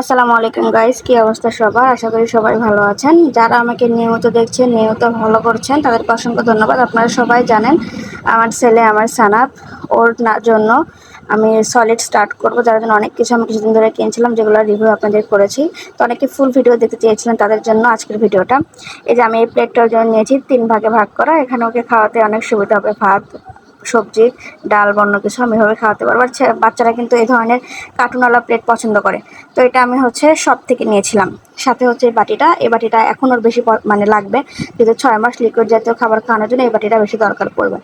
আসসালামু আলাইকুম গাইস কি অবস্থা সবার? আশা করি সবাই ভালো আছেন। যারা আমাকে নিয়মিত দেখছেন, নিয়মিত ভালো করছেন, তাদেরকে অসংখ্য ধন্যবাদ। আপনারা সবাই জানেন, আমার ছেলে, আমার সানাপ ওর জন্য আমি সলিড স্টার্ট করব। যার জন্য অনেক কিছু আমি কিছুদিন ধরে কিনছিলাম, যেগুলো রিভিউ আপনাদের করেছি। তো অনেকে ফুল ভিডিও দেখতে চেয়েছিলেন তাদের জন্য আজকের ভিডিওটা এই যে আমি এই প্লেটটার জন্য নিয়েছি, তিন ভাগে ভাগ করা। এখানে ওকে খাওয়াতে অনেক সুবিধা হবে, ভাত সবজি, ডাল বন্য কিছু আমি এভাবে খাওয়াতে পারব। আর বাচ্চারা কিন্তু এই ধরনের কার্টুনওয়ালা প্লেট পছন্দ করে। তো এটা আমি হচ্ছে সব থেকে নিয়েছিলাম। সাথে হচ্ছে এই বাটিটা। এই বাটিটা এখন ওর বেশি মানে লাগবে। যেহেতু ছয় মাস লিকুইড জাতীয় খাবার খাওয়ানোর জন্য এই বাটিটা বেশি দরকার পড়বে।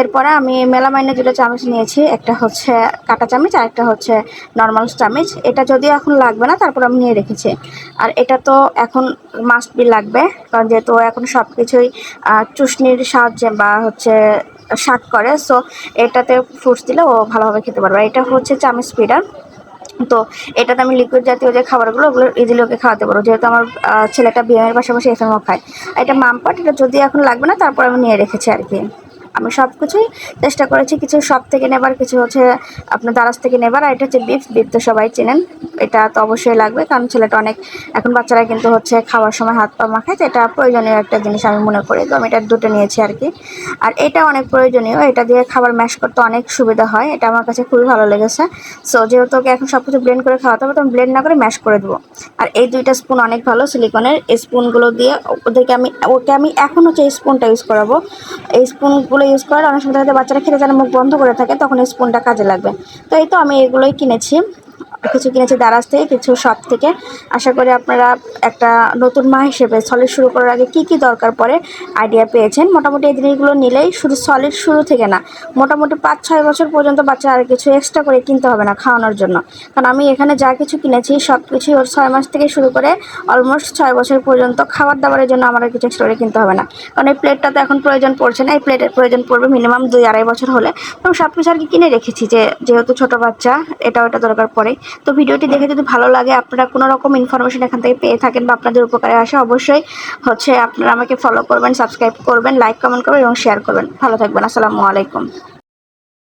এরপরে আমি মেলামাইনে দুটো চামচ নিয়েছি, একটা হচ্ছে কাটা চামচ আর একটা হচ্ছে নর্মাল চামচ। এটা যদিও এখন লাগবে না, তারপর আমি নিয়ে রেখেছি। আর এটা তো এখন মাস্ট বি লাগবে। কারণ যেহেতু এখন সব কিছুই চুষনির সাহায্যে বা হচ্ছে শাক করে সো এটাতে ফ্রুটস দিলে ও ভালোভাবে খেতে পারবে। এটা হচ্ছে চামি স্পিডার তো এটাতে আমি লিকুইড জাতীয় যে খাবারগুলো, ওগুলো ইজিলি ওকে খাওয়াতে পারব। যেহেতু আমার ছেলেটা বিএমের পাশাপাশি এফএমও খায়। এটা মামপাট, এটা যদি এখন লাগবে না, তারপর আমি নিয়ে রেখেছি আর কি আমি সব কিছুই চেষ্টা করেছি, কিছু সব থেকে নেবার, কিছু হচ্ছে আপনার দারাজ থেকে নেবার, আর এটা হচ্ছে বিফ বিফ তো সবাই চেনেন। এটা তো অবশ্যই লাগবে, কারণ ছেলেটা অনেক, এখন বাচ্চারা কিন্তু হচ্ছে খাওয়ার সময় হাত পা মাখায়, তো এটা প্রয়োজনীয় একটা জিনিস আমি মনে করি। তো আমি এটা দুটো নিয়েছি আর কি। আর এটা অনেক প্রয়োজনীয়, এটা দিয়ে খাবার ম্যাশ করতে অনেক সুবিধা হয়, এটা আমার কাছে খুবই ভালো লেগেছে। সো যেহেতু ওকে এখন সব কিছু ব্লেন্ড করে খাওয়াতে হবে, তো আমি ব্লেন্ড না করে ম্যাশ করে দেবো। আর এই দুইটা স্পুন অনেক ভালো সিলিকনের এই স্পুনগুলো দিয়ে ওদেরকে আমি, ওকে আমি এখন হচ্ছে এই স্পুনটা ইউজ করাবো। এই স্পুনগুলো ইউজ করার অনেক সময় দেখা বাচ্চারা খেতে যেন মুখ বন্ধ করে থাকে, তখন স্পুনটা কাজে লাগবে। তো এই তো আমি এগুলোই কিনেছি। কিছু কিনেছি দারাজ থেকে, কিছু শপ থেকে। আশা করি আপনারা একটা নতুন মা হিসেবে সলিড শুরু করার আগে কি কি দরকার পড়ে আইডিয়া পেয়েছেন। মোটামুটি এই জিনিসগুলো নিলেই শুধু সলিড শুরু থেকে না, মোটামুটি পাঁচ, ছয় বছর পর্যন্ত বাচ্চা আর কিছু এক্সট্রা করে কিনতে হবে না খাওয়ানোর জন্য। কারণ আমি এখানে যা কিছু কিনেছি সব কিছুই ওর ছয় মাস থেকে শুরু করে অলমোস্ট ছয় বছর পর্যন্ত খাবার দাবারের জন্য আমার কিছু এক্সট্রা করে কিনতে হবে না। কারণ এই প্লেটটা তো এখন প্রয়োজন পড়ছে না, এই প্লেটের প্রয়োজন পড়বে মিনিমাম দুই, আড়াই বছর হলে। তো সব কিছু আর কি কিনে রেখেছি যে, যেহেতু ছোট বাচ্চা, এটা ওটা দরকার পড়ে তো ভিডিওটি দেখে যদি ভালো লাগে, আপনারা কোনো রকম ইনফরমেশন এখান থেকে পেয়ে থাকেন বা আপনাদের উপকারে আসে, অবশ্যই হচ্ছে আপনারা আমাকে ফলো করবেন সাবস্ক্রাইব করবেন লাইক কমেন্ট করবেন এবং শেয়ার করবেন। ভালো থাকবেন, আসসালামু আলাইকুম।